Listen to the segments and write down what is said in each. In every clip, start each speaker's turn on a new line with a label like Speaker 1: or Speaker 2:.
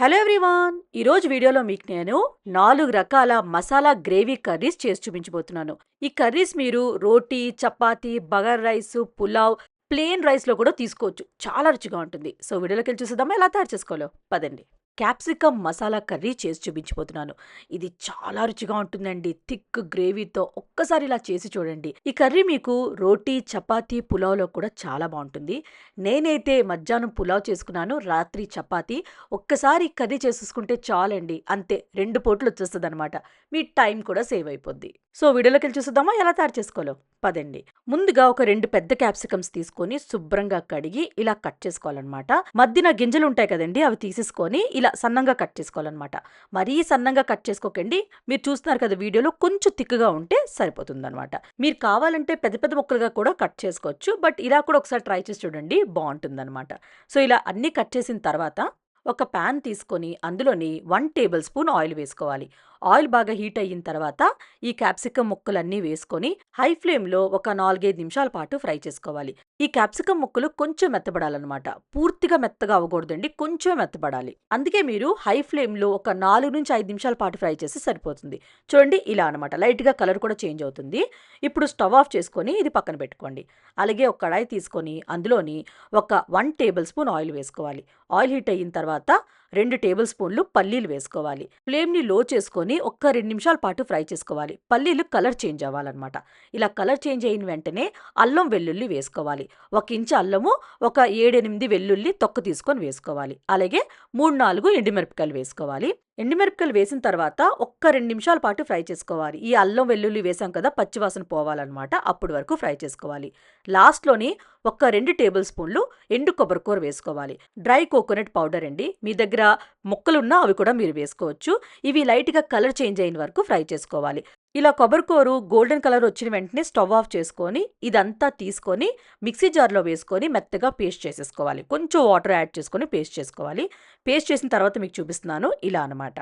Speaker 1: Hello everyone. ఈరోజు వీడియోలో మీకు నేను నాలుగు రకాల మసాలా గ్రేవీ కర్రీస్ చేసి చూపించబోతున్నాను. ఈ కర్రీస్ మీరు రోటీ చపాతీ బగర్ రైస్ పులావ్ ప్లేన్ రైస్లో కూడా తీసుకోవచ్చు. చాలా రుచిగా ఉంటుంది. సో వీడియోలోకి వెళ్ళి చూసేద్దామా? ఎలా తయారు చేసుకోవాలో? పదండి. క్యాప్సికమ్ మసాలా కర్రీ చేసి చూపించిపోతున్నాను ఇది చాలా రుచిగా ఉంటుందండి. థిక్ గ్రేవీతో ఒక్కసారి ఇలా చేసి చూడండి. ఈ కర్రీ మీకు రోటీ చపాతీ పులావ్లో కూడా చాలా బాగుంటుంది. నేనైతే మధ్యాహ్నం పులావ్ చేసుకున్నాను రాత్రి చపాతీ. ఒక్కసారి కర్రీ చేసేసుకుంటే చాలండి. అంతే రెండు పోట్లు వచ్చేస్తుంది అనమాట మీ టైం కూడా సేవ్ అయిపోద్ది. సో వీడియోలోకి వెళ్ళి చూసేద్దామా? ఎలా తయారు చేసుకోవాలో? పదండి. ముందుగా ఒక రెండు పెద్ద క్యాప్సికమ్స్ తీసుకొని శుభ్రంగా కడిగి ఇలా కట్ చేసుకోవాలన్నమాట. మధ్యన గింజలు ఉంటాయి కదండి అవి తీసేసుకొని ఇలా సన్నంగా కట్ చేసుకోవాలన్నమాట. మరీ సన్నంగా కట్ చేసుకోకండి. మీరు చూస్తున్నారు కదా వీడియోలో కొంచెం తిక్కుగా ఉంటే సరిపోతుందన్నమాట. మీరు కావాలంటే పెద్ద పెద్ద ముక్కలుగా కూడా కట్ చేసుకోవచ్చు. బట్ ఇలా కూడా ఒకసారి ట్రై చేసి చూడండి బాగుంటుందన్నమాట. సో ఇలా అన్నీ కట్ చేసిన తర్వాత ఒక ప్యాన్ తీసుకొని అందులోని వన్ టేబుల్ స్పూన్ ఆయిల్ వేసుకోవాలి. ఆయిల్ బాగా హీట్ అయిన తర్వాత ఈ క్యాప్సికమ్ ముక్కలన్నీ వేసుకొని హై ఫ్లేమ్లో ఒక నాలుగైదు నిమిషాల పాటు ఫ్రై చేసుకోవాలి. ఈ క్యాప్సికమ్ ముక్కలు కొంచెం మెత్తబడాలన్నమాట. పూర్తిగా మెత్తగా అవ్వకూడదండి కొంచెం మెత్తబడాలి. అందుకే మీరు హై ఫ్లేమ్లో ఒక నాలుగు నుంచి ఐదు నిమిషాల పాటు ఫ్రై చేస్తే సరిపోతుంది. చూడండి ఇలా అనమాట లైట్గా కలర్ కూడా చేంజ్ అవుతుంది. ఇప్పుడు స్టవ్ ఆఫ్ చేసుకొని ఇది పక్కన పెట్టుకోండి. అలాగే ఒక కడాయి తీసుకొని అందులోని ఒక వన్ టేబుల్ స్పూన్ ఆయిల్ వేసుకోవాలి. ఆయిల్ హీట్ అయిన తర్వాత రెండు టేబుల్ స్పూన్లు పల్లీలు వేసుకోవాలి. ఫ్లేమ్ని లో చేసుకొని ఒక్క రెండు నిమిషాల పాటు ఫ్రై చేసుకోవాలి. పల్లీలు కలర్ చేంజ్ అవ్వాలన్నమాట. ఇలా కలర్ చేంజ్ అయిన వెంటనే అల్లం వెల్లుల్లి వేసుకోవాలి. ఒక ఇంచు అల్లము ఒక ఏడెనిమిది వెల్లుల్లి తొక్క తీసుకొని వేసుకోవాలి. అలాగే మూడు నాలుగు ఎండుమిరపకాయలు వేసుకోవాలి. ఎండుమిరపకాయలు వేసిన తర్వాత ఒక్క రెండు నిమిషాల పాటు ఫ్రై చేసుకోవాలి. ఈ అల్లం వెల్లుల్లి వేసాం కదా పచ్చివాసన పోవాలన్నమాట. అప్పటి వరకు ఫ్రై చేసుకోవాలి. లాస్ట్లోని ఒక్క రెండు టేబుల్ స్పూన్లు ఎండు కొబ్బరికూర వేసుకోవాలి. డ్రై కోకోనట్ పౌడర్ అండి. మీ దగ్గర ముక్కలున్నా అవి కూడా మీరు వేసుకోవచ్చు. ఇవి లైట్గా కలర్ చేంజ్ అయిన వరకు ఫ్రై చేసుకోవాలి. ఇలా కొబ్బరికూరు గోల్డెన్ కలర్ వచ్చిన వెంటనే స్టవ్ ఆఫ్ చేసుకొని ఇదంతా తీసుకొని మిక్సీ జార్లో వేసుకొని మెత్తగా పేస్ట్ చేసేసుకోవాలి. కొంచెం వాటర్ యాడ్ చేసుకొని పేస్ట్ చేసుకోవాలి. పేస్ట్ చేసిన తర్వాత మీకు చూపిస్తున్నాను ఇలా అనమాట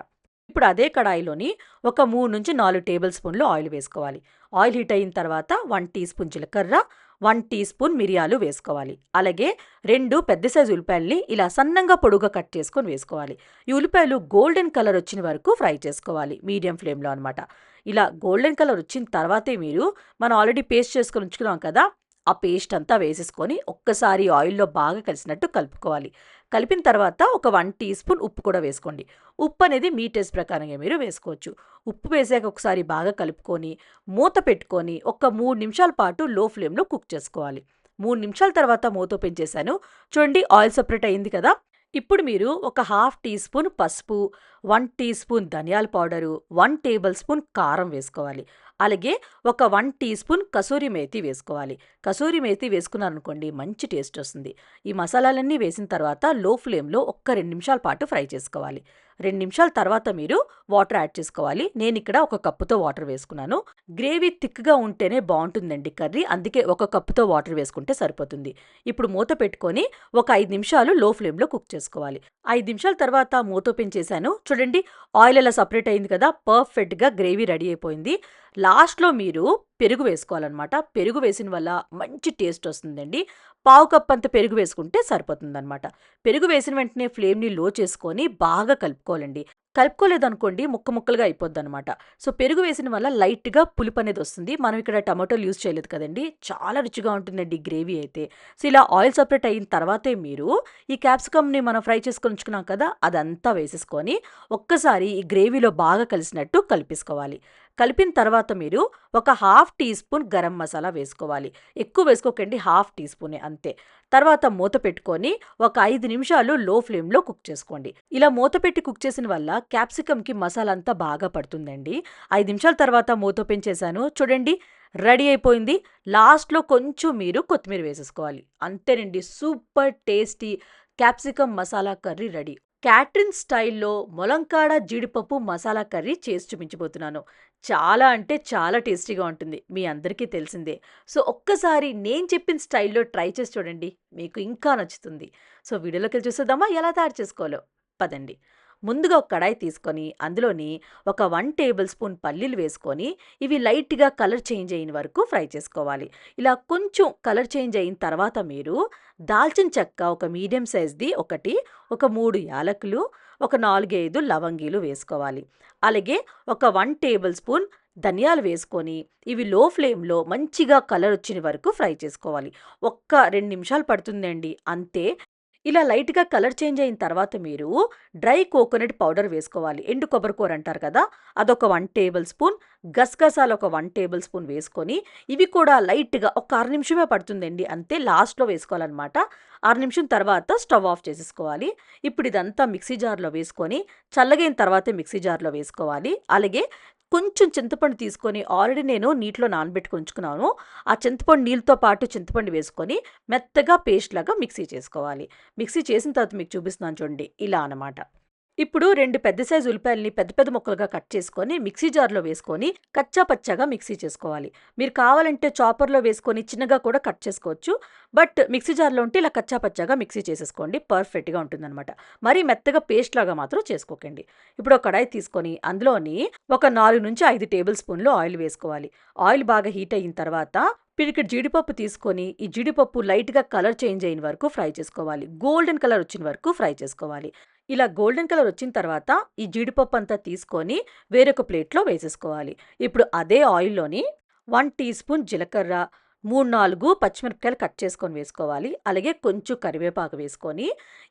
Speaker 1: ఇప్పుడు అదే కడాయిలోని ఒక మూడు నుంచి నాలుగు టేబుల్ స్పూన్లు ఆయిల్ వేసుకోవాలి. ఆయిల్ హీట్ అయిన తర్వాత వన్ టీ స్పూన్ జీలకర్ర వన్ టీ స్పూన్ మిరియాలు వేసుకోవాలి. అలాగే రెండు పెద్ద సైజు ఉల్లిపాయల్ని ఇలా సన్నంగా పొడుగా కట్ చేసుకొని వేసుకోవాలి. ఈ ఉల్లిపాయలు గోల్డెన్ కలర్ వచ్చిన వరకు ఫ్రై చేసుకోవాలి మీడియం ఫ్లేమ్లో అనమాట ఇలా గోల్డెన్ కలర్ వచ్చిన తర్వాతే మీరు మనం ఆల్రెడీ పేస్ట్ చేసుకొని ఉంచుకున్నాం కదా ఆ పేస్ట్ అంతా వేసేసుకొని ఒక్కసారి ఆయిల్లో బాగా కలిసినట్టు కలుపుకోవాలి. కలిపిన తర్వాత ఒక వన్ టీ స్పూన్ ఉప్పు కూడా వేసుకోండి. ఉప్పు అనేది మీ టేస్ట్ ప్రకారంగా మీరు వేసుకోవచ్చు. ఉప్పు వేసాక ఒకసారి బాగా కలుపుకొని మూత పెట్టుకొని ఒక మూడు నిమిషాల పాటు లో ఫ్లేమ్లో కుక్ చేసుకోవాలి. మూడు నిమిషాల తర్వాత మూత ఓపెన్ చేశాను. చూడండి ఆయిల్ సపరేట్ అయింది కదా! ఇప్పుడు మీరు ఒక హాఫ్ టీ స్పూన్ పసుపు వన్ టీ స్పూన్ ధనియాల పౌడరు వన్ టేబుల్ స్పూన్ కారం వేసుకోవాలి. అలాగే ఒక one teaspoon kasuri methi వేసుకోవాలి. కసూరి మేతి వేసుకున్నారనుకోండి మంచి టేస్ట్ వస్తుంది. ఈ మసాలాలన్నీ వేసిన తర్వాత లో ఫ్లేమ్లో ఒక్క రెండు నిమిషాల పాటు ఫ్రై చేసుకోవాలి. రెండు నిమిషాల తర్వాత మీరు వాటర్ యాడ్ చేసుకోవాలి. నేను ఇక్కడ ఒక కప్పుతో వాటర్ వేసుకున్నాను. గ్రేవీ థిక్గా ఉంటేనే బాగుంటుందండి కర్రీ. అందుకే ఒక కప్పుతో వాటర్ వేసుకుంటే సరిపోతుంది. ఇప్పుడు మూత పెట్టుకొని ఒక ఐదు నిమిషాలు లో ఫ్లేమ్లో కుక్ చేసుకోవాలి. ఐదు నిమిషాల తర్వాత మూత ఓపెన్ చేశాను. చూడండి ఆయిల్ ఎలా సపరేట్ అయింది కదా పర్ఫెక్ట్గా గ్రేవీ రెడీ అయిపోయింది. లాస్ట్లో మీరు పెరుగు వేసుకోవాలన్నమాట. పెరుగు వేసిన వల్ల మంచి టేస్ట్ వస్తుందండి. పావు కప్ అంత పెరుగు వేసుకుంటే సరిపోతుందన్నమాట. పెరుగు వేసిన వెంటనే ఫ్లేమ్ని లో చేసుకొని బాగా కలుపుకోవాలండి. కలుపుకోలేదనుకోండి ముక్క ముక్కలుగా అయిపోద్ది అనమాట సో పెరుగు వేసిన వల్ల లైట్గా పులుపు అనేది వస్తుంది. మనం ఇక్కడ టమాటోలు యూజ్ చేయలేదు కదండి. చాలా రుచిగా ఉంటుందండి గ్రేవీ అయితే. సో ఇలా ఆయిల్ సపరేట్ అయిన తర్వాతే మీరు ఈ క్యాప్సికమ్ని మనం ఫ్రై చేసుకొని ఉంచుకున్నాం కదా అదంతా వేసేసుకొని ఒక్కసారి ఈ గ్రేవీలో బాగా కలిసినట్టు కలిపేసుకోవాలి. కలిపిన తర్వాత మీరు ఒక half teaspoon garam masala వేసుకోవాలి. ఎక్కువ వేసుకోకండి హాఫ్ టీ స్పూనే అంతే. తర్వాత మూత పెట్టుకొని ఒక ఐదు నిమిషాలు లో ఫ్లేమ్లో కుక్ చేసుకోండి. ఇలా మూత పెట్టి కుక్ చేసిన వల్ల క్యాప్సికమ్కి మసాలా అంతా బాగా పడుతుందండి. ఐదు నిమిషాల తర్వాత మూత ఓపెన్ చేశాను చూడండి రెడీ అయిపోయింది. లాస్ట్లో కొంచెం మీరు కొత్తిమీర వేసేసుకోవాలి. అంతేనండి super tasty capsicum masala curry ready. క్యాట్రిన్ స్టైల్లో మొలంకాడ జీడిపప్పు మసాలా కర్రీ చేసి చూపించబోతున్నాను. చాలా అంటే చాలా టేస్టీగా ఉంటుంది. మీ అందరికీ తెలిసిందే. సో ఒక్కసారి నేను చెప్పిన స్టైల్లో ట్రై చేసి చూడండి. మీకు ఇంకా నచ్చుతుంది. సో వీడియోలోకి వెళ్ళి చూసేద్దామా? ఎలా తయారు చేసుకోవాలో? పదండి. ముందుగా ఒక కడాయి తీసుకొని అందులోని ఒక వన్ టేబుల్ స్పూన్ పల్లీలు వేసుకొని ఇవి లైట్గా కలర్ చేంజ్ అయిన వరకు ఫ్రై చేసుకోవాలి. ఇలా కొంచెం కలర్ చేంజ్ అయిన తర్వాత మీరు దాల్చిన చెక్క ఒక మీడియం సైజ్ది ఒకటి ఒక మూడు యాలకులు ఒక నాలుగైదు లవంగీలు వేసుకోవాలి. అలాగే ఒక వన్ టేబుల్ స్పూన్ ధనియాలు వేసుకొని ఇవి లో ఫ్లేమ్లో మంచిగా కలర్ వచ్చిన వరకు ఫ్రై చేసుకోవాలి. ఒక్క రెండు నిమిషాలు పడుతుందండి. అంతే ఇలా లైట్గా కలర్ చేంజ్ అయిన తర్వాత మీరు డ్రై కోకోనట్ పౌడర్ వేసుకోవాలి. ఎండు కొబ్బరికూర అంటారు కదా అదొక వన్ టేబుల్ స్పూన్. గసగసాలు ఒక వన్ టేబుల్ స్పూన్ వేసుకొని ఇవి కూడా లైట్గా ఒక అర నిమిషమే పడుతుందండి అంతే లాస్ట్లో వేసుకోవాలన్నమాట. ఆరు నిమిషం తర్వాత స్టవ్ ఆఫ్ చేసేసుకోవాలి. ఇప్పుడు ఇదంతా మిక్సీ జార్లో వేసుకొని చల్లగైన తర్వాతే మిక్సీ జార్లో వేసుకోవాలి. అలాగే కొంచెం చింతపండు తీసుకొని ఆల్రెడీ నేను నీటిలో నానబెట్టుకు ఉంచుకున్నాను. ఆ చింతపండు నీళ్ళతో పాటు చింతపండు వేసుకొని మెత్తగా పేస్ట్ లాగా మిక్సీ చేసుకోవాలి. మిక్సీ చేసిన తర్వాత మీకు చూపిస్తున్నాను చూడండి. ఇలా అన్నమాట. ఇప్పుడు రెండు పెద్ద సైజు ఉల్లిపాయల్ని పెద్ద పెద్ద ముక్కలుగా కట్ చేసుకొని మిక్సీ జార్లో వేసుకొని కచ్చా పచ్చాగా మిక్సీ చేసుకోవాలి. మీరు కావాలంటే చాపర్లో వేసుకొని చిన్నగా కూడా కట్ చేసుకోవచ్చు. బట్ మిక్సీ జార్లో ఉంటే ఇలా కచ్చా పచ్చాగా మిక్సీ చేసేసుకోండి. పర్ఫెక్ట్గా ఉంటుందన్నమాట. మరీ మెత్తగా పేస్ట్ లాగా మాత్రం చేసుకోకండి. ఇప్పుడు ఒక కడాయి తీసుకొని అందులోని ఒక నాలుగు నుంచి ఐదు టేబుల్ స్పూన్లు ఆయిల్ వేసుకోవాలి. ఆయిల్ బాగా హీట్ అయిన తర్వాత పిడికిడి జీడిపప్పు తీసుకొని ఈ జీడిపప్పు లైట్గా కలర్ చేంజ్ అయిన వరకు ఫ్రై చేసుకోవాలి. గోల్డెన్ కలర్ వచ్చిన వరకు ఫ్రై చేసుకోవాలి. ఇలా గోల్డెన్ కలర్ వచ్చిన తర్వాత ఈ జీడిపప్పు అంతా తీసుకొని వేరొక ప్లేట్లో వేసేసుకోవాలి. ఇప్పుడు అదే ఆయిల్లోని వన్ టీ స్పూన్ జీలకర్ర మూడు నాలుగు పచ్చిమిరపకాయలు కట్ చేసుకొని వేసుకోవాలి. అలాగే కొంచెం కరివేపాకు వేసుకొని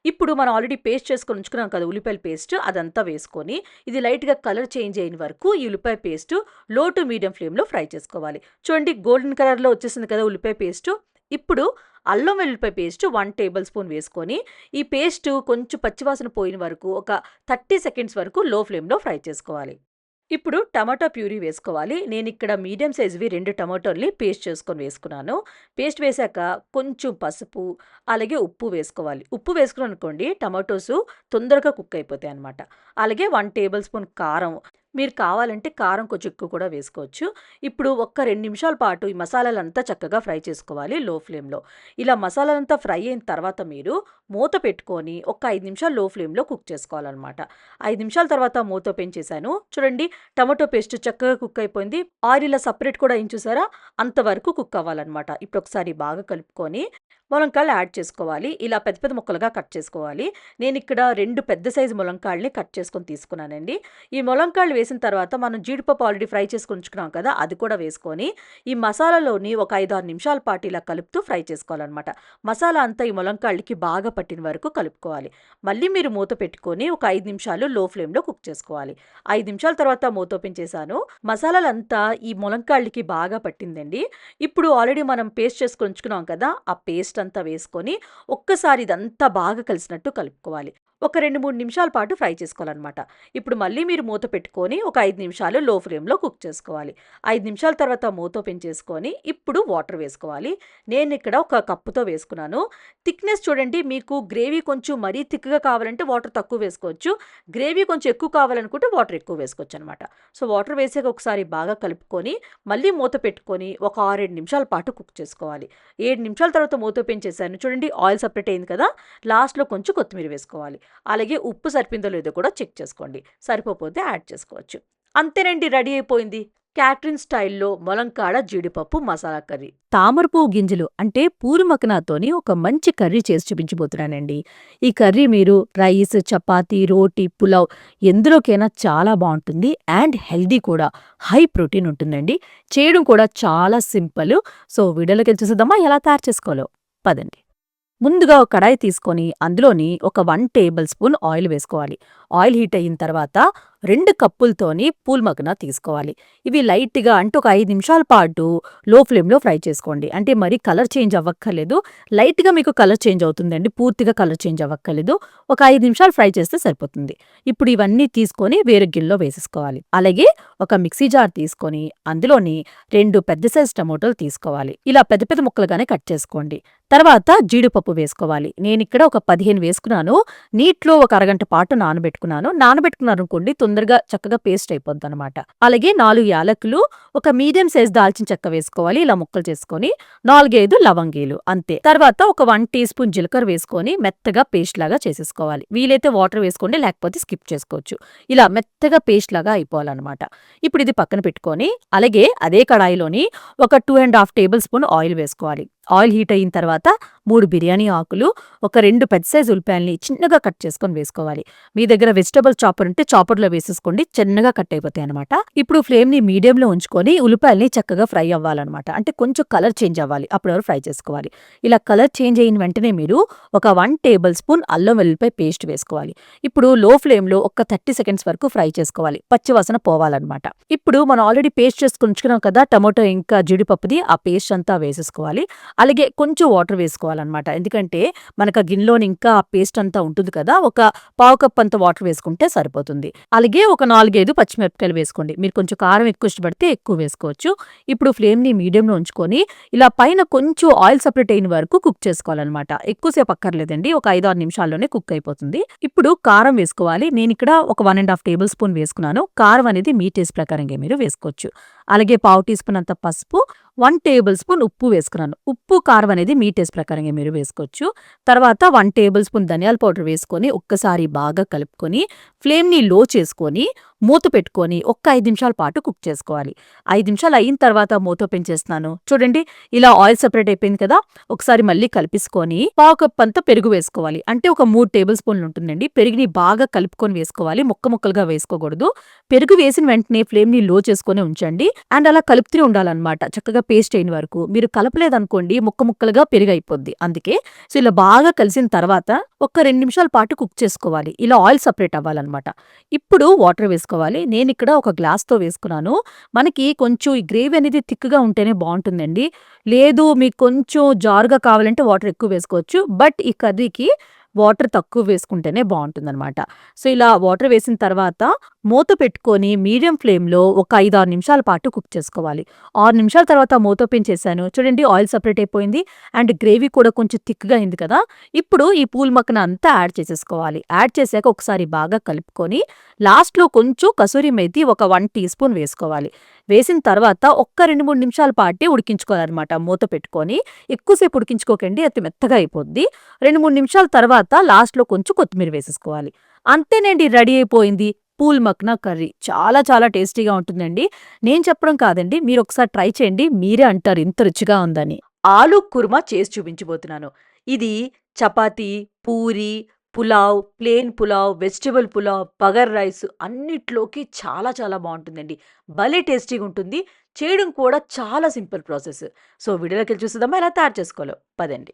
Speaker 1: ఇప్పుడు మనం ఆల్రెడీ పేస్ట్ చేసుకొని ఉంచుకున్నాం కదా ఉల్లిపాయల పేస్ట్ అదంతా వేసుకొని ఇది లైట్గా కలర్ చేంజ్ అయిన వరకు ఈ ఉల్లిపాయ పేస్ట్లో టు మీడియం ఫ్లేమ్లో ఫ్రై చేసుకోవాలి. చూడండి గోల్డెన్ కలర్లో వచ్చేసింది కదా ఉల్లిపాయ పేస్ట్. ఇప్పుడు అల్లం వెల్లుల్లిపాయ పేస్ట్ వన్ టేబుల్ స్పూన్ వేసుకొని ఈ పేస్ట్ కొంచెం పచ్చివాసన పోయిన వరకు ఒక థర్టీ సెకండ్స్ వరకు లో ఫ్లేమ్లో ఫ్రై చేసుకోవాలి. ఇప్పుడు టమాటా ప్యూరీ వేసుకోవాలి. నేను ఇక్కడ మీడియం సైజువి రెండు టమాటోల్ని పేస్ట్ చేసుకొని వేసుకున్నాను. పేస్ట్ వేశాక కొంచెం పసుపు అలాగే ఉప్పు వేసుకోవాలి. ఉప్పు వేసుకుని అనుకోండి టమాటోస్ తొందరగా కుక్ అయిపోతాయి అనమాట అలాగే వన్ టేబుల్ స్పూన్ కారం మీరు కావాలంటే కారం కొంచెం ఎక్కువ కూడా వేసుకోవచ్చు. ఇప్పుడు ఒక్క రెండు నిమిషాల పాటు ఈ మసాలాలంతా చక్కగా ఫ్రై చేసుకోవాలి లో ఫ్లేమ్లో. ఇలా మసాలాలంతా ఫ్రై అయిన తర్వాత మీరు మూత పెట్టుకొని ఒక ఐదు నిమిషాలు లో ఫ్లేమ్లో కుక్ చేసుకోవాలన్నమాట. ఐదు నిమిషాల తర్వాత మూత ఓపెన్ చేశాను. చూడండి టమాటో పేస్ట్ చక్కగా కుక్ అయిపోయింది. ఆయిల్ ఇలా సపరేట్ కూడా ఏం చూసారా? అంతవరకు కుక్ అవ్వాలన్నమాట. ఇప్పుడు ఒకసారి బాగా కలుపుకొని ములంకాయలు యాడ్ చేసుకోవాలి. ఇలా పెద్ద పెద్ద ముక్కలుగా కట్ చేసుకోవాలి. నేను ఇక్కడ రెండు పెద్ద సైజు ములంకాయల్ని కట్ చేసుకొని తీసుకున్నానండి. ఈ ములంకాయలు వేసిన తర్వాత మనం జీడిపప్పు ఆల్రెడీ ఫ్రై చేసుకొని ఉంచుకున్నాం కదా అది కూడా వేసుకొని ఈ మసాలాలోని ఒక ఐదు ఆరు నిమిషాల పాటు ఇలా కలుపుతూ ఫ్రై చేసుకోవాలన్నమాట. మసాలా అంతా ఈ ములంకాళ్ళకి బాగా పట్టిన వరకు కలుపుకోవాలి. మళ్ళీ మీరు మూత పెట్టుకొని ఒక ఐదు నిమిషాలు లో ఫ్లేమ్లో కుక్ చేసుకోవాలి. ఐదు నిమిషాల తర్వాత మూత ఓపెన్ చేశాను. మసాలాలంతా ఈ ములంకాళ్ళకి బాగా పట్టిందండి. ఇప్పుడు ఆల్రెడీ మనం పేస్ట్ చేసుకొని ఉంచుకున్నాం కదా ఆ పేస్ట్ అంతా వేసుకొని ఒక్కసారి ఇదంతా బాగా కలిసినట్టు కలుపుకోవాలి. ఒక రెండు మూడు నిమిషాల పాటు ఫ్రై చేసుకోవాలన్నమాట. ఇప్పుడు మళ్ళీ మీరు మూత పెట్టుకొని ఒక ఐదు నిమిషాలు లో ఫ్లేమ్లో కుక్ చేసుకోవాలి. ఐదు నిమిషాల తర్వాత మూత ఓపెన్ చేసుకొని ఇప్పుడు వాటర్ వేసుకోవాలి. నేను ఇక్కడ ఒక కప్పుతో వేసుకున్నాను. థిక్నెస్ చూడండి మీకు గ్రేవీ కొంచెం మరీ థిక్గా కావాలంటే వాటర్ తక్కువ వేసుకోవచ్చు. గ్రేవీ కొంచెం ఎక్కువ కావాలనుకుంటే వాటర్ ఎక్కువ వేసుకోవచ్చు అనమాట సో వాటర్ వేసాక ఒకసారి బాగా కలుపుకొని మళ్ళీ మూత పెట్టుకొని ఒక ఆరేడు నిమిషాల పాటు కుక్ చేసుకోవాలి. ఏడు నిమిషాల తర్వాత మూత ఓపెన్ చేశాను. చూడండి ఆయిల్ సపరేట్ అయింది కదా? లాస్ట్లో కొంచెం కొత్తిమీర వేసుకోవాలి. అలాగే ఉప్పు సరిపోయిందో లేదో కూడా చెక్ చేసుకోండి. సరిపోతే యాడ్ చేసుకోవచ్చు. అంతేనండి రెడీ అయిపోయింది. క్యాటరిన్ స్టైల్లో మొలంకాడ జీడిపప్పు మసాలా కర్రీ. తామరపువ్వు గింజలు అంటే పూరుమకనాతోని ఒక మంచి కర్రీ చేసి చూపించబోతున్నానండి. ఈ కర్రీ మీరు రైస్ చపాతీ రోటీ పులావ్ ఎందులోకైనా చాలా బాగుంటుంది అండ్ హెల్దీ కూడా. హై ప్రోటీన్ ఉంటుందండి. చేయడం కూడా చాలా సింపుల్. సో వీడియోలోకి వెళ్ళి చూసేద్దామా? ఎలా తయారు చేసుకోవాలో? పదండి. ముందుగా ఒక కడాయి తీసుకొని అందులోని ఒక వన్ టేబుల్ స్పూన్ ఆయిల్ వేసుకోవాలి. ఆయిల్ హీట్ అయిన తర్వాత రెండు కప్పులతోని పూల్ మగన తీసుకోవాలి. ఇవి లైట్గా అంటే ఒక ఐదు నిమిషాల పాటు లో ఫ్లేమ్లో ఫ్రై చేసుకోండి. అంటే మరి కలర్ చేంజ్ అవ్వక్కర్లేదు. లైట్గా మీకు కలర్ చేంజ్ అవుతుందండి. పూర్తిగా కలర్ చేంజ్ అవ్వక్కర్లేదు. ఒక ఐదు నిమిషాలు ఫ్రై చేస్తే సరిపోతుంది. ఇప్పుడు ఇవన్నీ తీసుకొని వేరే గిన్నెలో వేసేసుకోవాలి. అలాగే ఒక మిక్సీ జార్ తీసుకొని అందులోని రెండు పెద్ద సైజ్ టమోటాలు తీసుకోవాలి. ఇలా పెద్ద పెద్ద ముక్కలుగానే కట్ చేసుకోండి. తర్వాత జీడిపప్పు వేసుకోవాలి. నేను ఇక్కడ ఒక పదిహేను వేసుకున్నాను. నీటిలో ఒక అరగంట పాటు నానబెట్టుకున్నాను. నానబెట్టుకున్నారు అనుకోండి తొందరగా చక్కగా పేస్ట్ అయిపోద్ది అనమాట అలాగే నాలుగు యాలకులు ఒక మీడియం సైజ్ దాల్చిన చెక్క వేసుకోవాలి. ఇలా ముక్కలు చేసుకొని నాలుగైదు లవంగీలు అంతే. తర్వాత ఒక వన్ టీ స్పూన్ జీలకర్ర వేసుకొని మెత్తగా పేస్ట్ లాగా చేసేసుకోవాలి. వీలైతే వాటర్ వేసుకోండి లేకపోతే స్కిప్ చేసుకోవచ్చు. ఇలా మెత్తగా పేస్ట్ లాగా అయిపోవాలన్నమాట. ఇప్పుడు ఇది పక్కన పెట్టుకొని అలాగే అదే కడాయిలోని ఒక two and half tablespoon oil వేసుకోవాలి.
Speaker 2: ఆయిల్ హీట్ అయిన తర్వాత మూడు బిర్యానీ ఆకులు ఒక రెండు పెద్ద సైజు ఉల్లిపాయల్ని చిన్నగా కట్ చేసుకొని వేసుకోవాలి. మీ దగ్గర వెజిటబుల్ చాపర్ ఉంటే చాపర్లో వేసేసుకోండి చిన్నగా కట్ అయిపోతాయి అనమాట ఇప్పుడు ఫ్లేమ్ని మీడియంలో ఉంచుకొని ఉల్లిపాయల్ని చక్కగా ఫ్రై అవ్వాలన్నమాట. అంటే కొంచెం కలర్ చేంజ్ అవ్వాలి అప్పుడు ఫ్రై చేసుకోవాలి. ఇలా కలర్ చేంజ్ అయిన వెంటనే మీరు ఒక వన్ టేబుల్ స్పూన్ అల్లం వెల్లుల్లిపాయ పేస్ట్ వేసుకోవాలి. ఇప్పుడు లో ఫ్లేమ్లో ఒక థర్టీ సెకండ్స్ వరకు ఫ్రై చేసుకోవాలి పచ్చివాసన పోవాలన్నమాట. ఇప్పుడు మనం ఆల్రెడీ పేస్ట్ చేసుకుని ఉంచుకున్నాం కదా టమాటో ఇంకా జీడిపప్పుది ఆ పేస్ట్ అంతా వేసేసుకోవాలి. అలాగే కొంచెం వాటర్ వేసుకోవాలన్నమాట. ఎందుకంటే మనకు ఆ గిన్నెలోని ఇంకా ఆ పేస్ట్ అంతా ఉంటుంది కదా ఒక పావు కప్ అంత వాటర్ వేసుకుంటే సరిపోతుంది. అలాగే ఒక నాలుగైదు పచ్చిమిరపకాయలు వేసుకోండి. మీరు కొంచెం కారం ఎక్కువ ఇష్టపడితే ఎక్కువ వేసుకోవచ్చు. ఇప్పుడు ఫ్లేమ్ని మీడియంలో ఉంచుకొని ఇలా పైన కొంచెం ఆయిల్ సపరేట్ అయిన వరకు కుక్ చేసుకోవాలన్నమాట. ఎక్కువసేపు అక్కర్లేదండి. ఒక ఐదు ఆరు నిమిషాల్లోనే కుక్ అయిపోతుంది. ఇప్పుడు కారం వేసుకోవాలి. నేను ఇక్కడ ఒక one and half tablespoon వేసుకున్నాను. కారం అనేది మీ టేస్ట్ ప్రకారంగా మీరు వేసుకోవచ్చు. అలాగే పావు టీ స్పూన్ అంత పసుపు వన్ టేబుల్ స్పూన్ ఉప్పు వేసుకున్నాను. ఉప్పు కారం అనేది మీ టేస్ట్ ప్రకారంగా మీరు వేసుకోవచ్చు. తర్వాత వన్ టేబుల్ స్పూన్ ధనియాల పౌడర్ వేసుకొని ఒక్కసారి బాగా కలుపుకొని ఫ్లేమ్ని లో చేసుకొని మూత పెట్టుకొని ఒక్క ఐదు నిమిషాల పాటు కుక్ చేసుకోవాలి. ఐదు నిమిషాలు అయిన తర్వాత మూత ఓపెన్ చేస్తున్నాను. చూడండి ఇలా ఆయిల్ సెపరేట్ అయిపోయింది కదా? ఒకసారి మళ్ళీ కలిపిసుకొని పావు కప్ అంతా పెరుగు వేసుకోవాలి. అంటే ఒక మూడు టేబుల్ స్పూన్లు ఉంటుందండి. పెరుగుని బాగా కలుపుకొని వేసుకోవాలి. ముక్క ముక్కలుగా వేసుకోకూడదు. పెరుగు వేసిన వెంటనే ఫ్లేమ్ని లో చేసుకొని ఉంచండి. అండ్ అలా కలుపుతూనే ఉండాలన్నమాట. చక్కగా పేస్ట్ అయిన వరకు. మీరు కలపలేదనుకోండి ముక్క ముక్కలుగా పెరుగు అయిపోద్ది అందుకే సో ఇలా బాగా కలిసిన తర్వాత ఒక్క రెండు నిమిషాల పాటు కుక్ చేసుకోవాలి. ఇలా ఆయిల్ సపరేట్ అవ్వాలన్నమాట. ఇప్పుడు వాటర్ వేసుకోవాలి నేను ఇక్కడ ఒక గ్లాస్తో వేసుకున్నాను. మనకి కొంచెం ఈ గ్రేవీ అనేది థిక్గా ఉంటేనే బాగుంటుందండి. లేదు మీకు కొంచెం జారుగా కావాలంటే వాటర్ ఎక్కువ వేసుకోవచ్చు. బట్ ఈ కర్రీకి వాటర్ తక్కువ వేసుకుంటేనే బాగుంటుందన్నమాట. సో ఇలా వాటర్ వేసిన తర్వాత మూత పెట్టుకొని మీడియం ఫ్లేమ్లో ఒక ఐదు ఆరు నిమిషాల పాటు కుక్ చేసుకోవాలి. ఆరు నిమిషాల తర్వాత మూత ఓపెన్ చేశాను. చూడండి ఆయిల్ సపరేట్ అయిపోయింది అండ్ గ్రేవీ కూడా కొంచెం థిక్గా అయింది కదా! ఇప్పుడు ఈ పూల్ మక్కన అంతా యాడ్ చేసేసుకోవాలి. యాడ్ చేశాక ఒకసారి బాగా కలుపుకొని లాస్ట్లో కొంచెం కసూరి మెతి ఒక వన్ టీ స్పూన్ వేసుకోవాలి. వేసిన తర్వాత ఒక్క రెండు మూడు నిమిషాల పాటే ఉడికించుకోవాలన్నమాట. మూత పెట్టుకొని ఎక్కువసేపు ఉడికించుకోకండి అది మెత్తగా అయిపోద్ది. రెండు మూడు నిమిషాల తర్వాత లాస్ట్లో కొంచెం కొత్తిమీర వేసేసుకోవాలి. అంతేనండి రెడీ అయిపోయింది. పూల్ మక్నా కర్రీ. చాలా చాలా టేస్టీగా ఉంటుందండి. నేను చెప్పడం కాదండి మీరు ఒకసారి ట్రై చేయండి. మీరే అంటారు ఇంత రుచిగా ఉందని.
Speaker 1: ఆలు కుర్మా చేసి చూపించబోతున్నాను. ఇది chapati puri pulao plain pulao vegetable pulao bagara rice అన్నిట్లోకి చాలా చాలా బాగుంటుందండి. భలే టేస్టీగా ఉంటుంది. చేయడం కూడా చాలా సింపుల్ ప్రాసెస్. సో వీడియోలోకి వెళ్ళి చూస్తుందామా ఎలా తయారు చేసుకోవాలో? పదండి.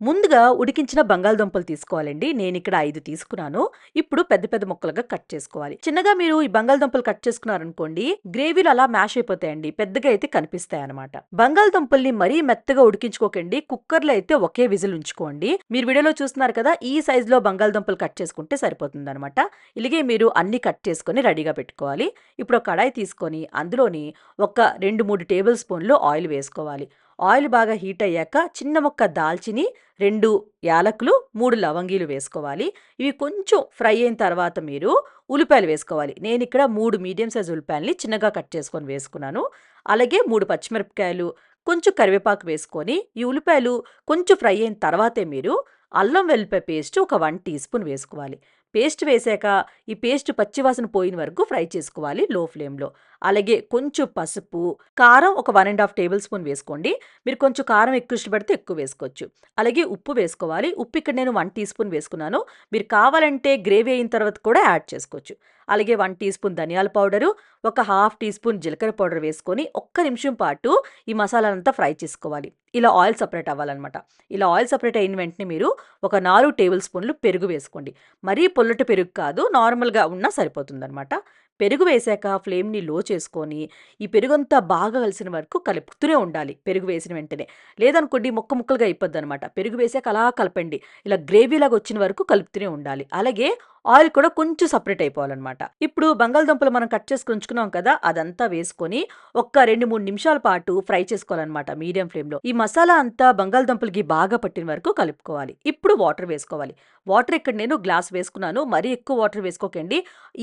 Speaker 1: ముందుగా ఉడికించిన బంగాళదుంపలు తీసుకోవాలండి. నేను ఇక్కడ ఐదు తీసుకున్నాను. ఇప్పుడు పెద్ద పెద్ద ముక్కలుగా కట్ చేసుకోవాలి. చిన్నగా మీరు ఈ బంగాళదుంపలు కట్ చేసుకున్నారనుకోండి గ్రేవీలు అలా మ్యాష్ అయిపోతాయండి. పెద్దగా అయితే కనిపిస్తాయి అనమాట బంగాళదుంపల్ని మరీ మెత్తగా ఉడికించుకోకండి. కుక్కర్లో అయితే ఒకే విజిల్ ఉంచుకోండి. మీరు వీడియోలో చూస్తున్నారు కదా ఈ సైజులో బంగాళదుంపలు కట్ చేసుకుంటే సరిపోతుంది అనమాట ఇలాగే మీరు అన్ని కట్ చేసుకొని రెడీగా పెట్టుకోవాలి. ఇప్పుడు ఒక కడాయి తీసుకొని అందులోని ఒక రెండు మూడు టేబుల్ స్పూన్లు ఆయిల్ వేసుకోవాలి. ఆయిల్ బాగా హీట్ అయ్యాక చిన్న ముక్క దాల్చిని రెండు యాలకులు మూడు లవంగీలు వేసుకోవాలి. ఇవి కొంచెం ఫ్రై అయిన తర్వాత మీరు ఉల్లిపాయలు వేసుకోవాలి. నేను ఇక్కడ మూడు మీడియం సైజ్ ఉల్లిపాయల్ని చిన్నగా కట్ చేసుకొని వేసుకున్నాను. అలాగే మూడు పచ్చిమిరపకాయలు కొంచెం కరివేపాకు వేసుకొని ఈ ఉల్లిపాయలు కొంచెం ఫ్రై అయిన తర్వాతే మీరు అల్లం వెల్లిపాయ పేస్ట్ ఒక వన్ టీ స్పూన్ వేసుకోవాలి. పేస్ట్ వేసాక ఈ పేస్ట్ పచ్చివాసన పోయిన వరకు ఫ్రై చేసుకోవాలి లో ఫ్లేమ్లో. అలాగే కొంచెం పసుపు కారం ఒక one and half tablespoon వేసుకోండి. మీరు కొంచెం కారం ఎక్కువ ఇష్టపడితే ఎక్కువ వేసుకోవచ్చు. అలాగే ఉప్పు వేసుకోవాలి. ఉప్పు ఇక్కడ నేను వన్ టీ స్పూన్ వేసుకున్నాను. మీరు కావాలంటే గ్రేవీ అయిన తర్వాత కూడా యాడ్ చేసుకోవచ్చు. అలాగే వన్ టీ స్పూన్ ధనియాల పౌడరు ఒక హాఫ్ టీ స్పూన్ జీలకర్ర పౌడర్ వేసుకొని ఒక్క నిమిషం పాటు ఈ మసాలాలంతా ఫ్రై చేసుకోవాలి. ఇలా ఆయిల్ సపరేట్ అవ్వాలన్నమాట. ఇలా ఆయిల్ సపరేట్ అయిన వెంటనే మీరు ఒక నాలుగు టేబుల్ స్పూన్లు పెరుగు వేసుకోండి. మరీ పొల్లటి పెరుగు కాదు నార్మల్గా ఉన్నా సరిపోతుందన్నమాట. పెరుగు వేశాక ఫ్లేమ్ని లో చేసుకొని ఈ పెరుగంతా బాగా కలిసిన వరకు కలుపుతూనే ఉండాలి. పెరుగు వేసిన వెంటనే. లేదనుకోండి ముక్క ముక్కలుగా అయిపోద్ది అనమాట పెరుగు వేసాక అలా కలపండి. ఇలా గ్రేవీలాగా వచ్చిన వరకు కలుపుతూనే ఉండాలి. అలాగే ఆయిల్ కూడా కొంచెం సపరేట్ అయిపోవాలన్నమాట. ఇప్పుడు బంగాళదుంపలు మనం కట్ చేసుకుని ఉంచుకున్నాం కదా అదంతా వేసుకొని ఒక్క రెండు మూడు నిమిషాల పాటు ఫ్రై చేసుకోవాలన్నమాట మీడియం ఫ్లేమ్లో. ఈ మసాలా అంతా బంగాళదుంపలకి బాగా పట్టిన వరకు కలుపుకోవాలి. ఇప్పుడు వాటర్ వేసుకోవాలి. వాటర్ ఇక్కడ నేను గ్లాస్ వేసుకున్నాను. మరీ ఎక్కువ వాటర్ వేసుకోకండి.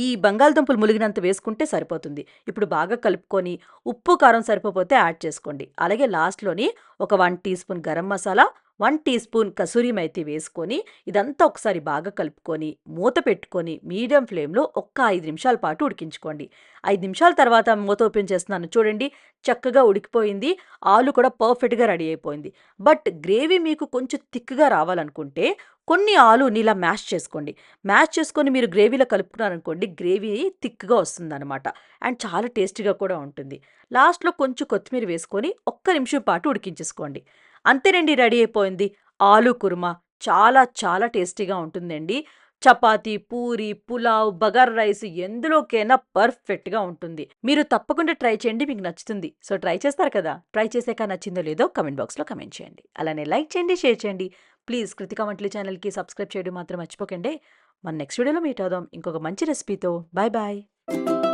Speaker 1: ఈ బంగాళదుంపలు ములిగినంత వేసుకుంటే సరిపోతుంది. ఇప్పుడు బాగా కలుపుకొని ఉప్పు కారం సరిపోతే యాడ్ చేసుకోండి. అలాగే లాస్ట్లోని ఒక one teaspoon garam masala one teaspoon kasuri methi వేసుకొని ఇదంతా ఒకసారి బాగా కలుపుకొని మూత పెట్టుకొని మీడియం ఫ్లేమ్లో ఒక్క ఐదు నిమిషాల పాటు ఉడికించుకోండి. ఐదు నిమిషాల తర్వాత మూత ఓపెన్ చేస్తున్నాను. చూడండి చక్కగా ఉడికిపోయింది. ఆలు కూడా పర్ఫెక్ట్గా రెడీ అయిపోయింది. బట్ గ్రేవీ మీకు కొంచెం థిక్గా రావాలనుకుంటే కొన్ని ఆలుని ఇలా మ్యాష్ చేసుకోండి. మ్యాష్ చేసుకొని మీరు గ్రేవీలో కలుపుకున్నారనుకోండి గ్రేవీ థిక్గా వస్తుందన్నమాట అండ్ చాలా టేస్టీగా కూడా ఉంటుంది. లాస్ట్లో కొంచెం కొత్తిమీర వేసుకొని ఒక్క నిమిషం పాటు ఉడికించేసుకోండి. అంతేనండి రెడీ అయిపోయింది. ఆలు కుర్మా చాలా చాలా టేస్టీగా ఉంటుందండి. చపాతీ పూరి పులావ్ బగార్ రైస్ ఎందులోకైనా పర్ఫెక్ట్గా ఉంటుంది. మీరు తప్పకుండా ట్రై చేయండి మీకు నచ్చుతుంది. సో ట్రై చేస్తారు కదా? ట్రై చేసాక నచ్చిందో లేదో కమెంట్ బాక్స్లో కమెంట్ చేయండి. అలానే లైక్ చేయండి షేర్ చేయండి. ప్లీజ్ కృతిక వంటలు ఛానల్కి సబ్స్క్రైబ్ చేయడం మాత్రం మర్చిపోకండి. మన నెక్స్ట్ వీడియోలో మీట్ అవుదాం. ఇంకొక మంచి రెసిపీతో. Bye bye.